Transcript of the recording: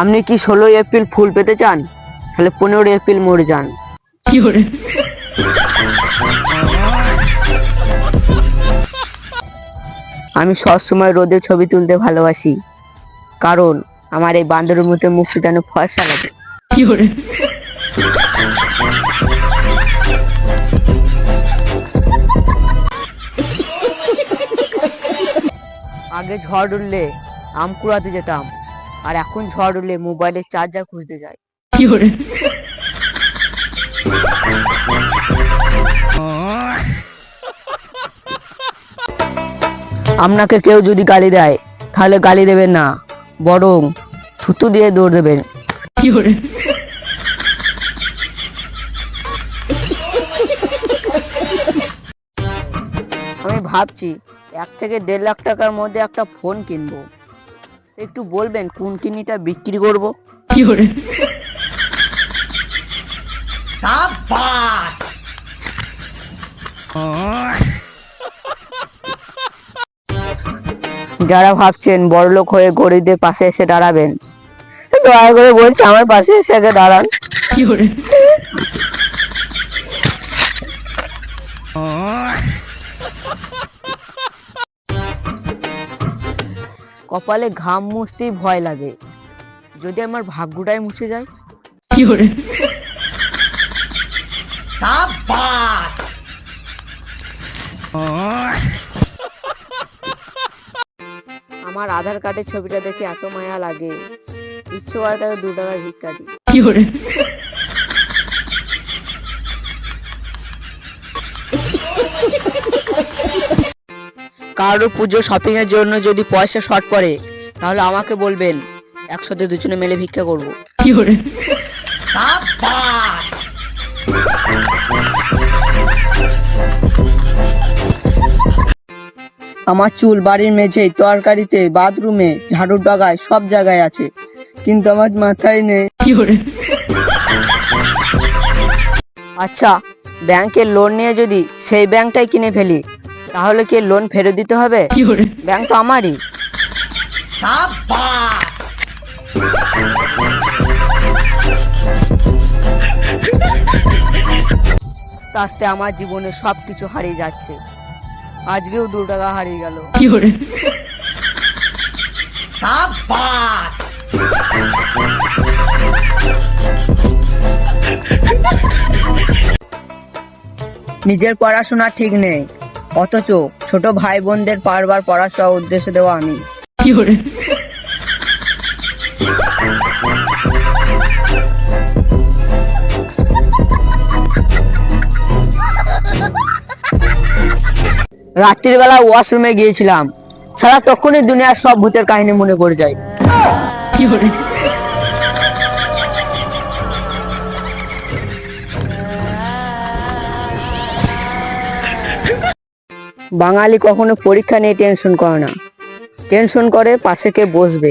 আপনি কি ষোলোই এপ্রিল ফুল পেতে চান? তাহলে পনেরোই এপ্রিল মরে যান। আমি সবসময় রোদে ছবি তুলতে ভালোবাসি। কারণ আমার এই বান্দরের মধ্যে মুখটা যেন ফর্সা লাগে। আগে ঝড় উঠলে আম কুড়াতে যেতাম। আর এখন ঝড় উঠলে মোবাইলের চার্জার খুঁজতে যাই। আপনাকে কেউ যদি গালি দেয় তাহলে গালি দেবেন না বরং থুতু দিয়ে দৌড় দেবেন। আমি ভাবছি এক থেকে দেড় লাখ টাকার মধ্যে একটা ফোন কিনবো। একটু বলবেন কোন কিনিটা বিক্রি করব? যারা ভাবছেন বড়লোক হয়ে গরিবদের পাশে এসে দাঁড়াবেন দয়া করে বলছি আমার পাশে এসে আগে দাঁড়ান। কপালে ঘাম মুছতেই ভয় লাগে। যদি আমার ভাগ্যটাই মুছে যায়। আমার আধার কার্ডের ছবিটা দেখে এত মায়া লাগে। ইচ্ছে করে তাকে দু টাকার ভিক্ষা দিই। কারও পুজো শপিং এর জন্য যদি পয়সা শর্ট পড়ে তাহলে আমাকে বলবেন একসাথে দুজনে মেলে ভিক্ষা করব। আমার চুল বাড়ির মেঝেই তরকারিতে বাথরুমে ঝাড়ুর ডগায় সব জায়গায় আছে। কিন্তু আমার মাথায় নেই। আচ্ছা ব্যাংকের লোন নিয়ে যদি সেই ব্যাংকটাই কিনে ফেলি তাহলে কি লোন ফেরত দিতে হবে? ব্যাংক তো আমারই। আস্তে আস্তে আমার জীবনে সব কিছু হারিয়ে যাচ্ছে। আজকেও দু টাকা হারিয়ে গেল। নিজের পড়াশোনা ঠিক নেই। অথচ ছোট ভাই বোনদের বারবার পড়াশোনার উদ্দেশ্য দেওয়া আমি। রাত্রির বেলা ওয়াশরুমে গিয়েছিলাম। সারা তখনই দুনিয়ার সব ভূতের কাহিনী মনে পড়ে যায়। বাঙালি কখনো পরীক্ষা নিয়ে টেনশন করে না। টেনশন করে পাশে কে বসবে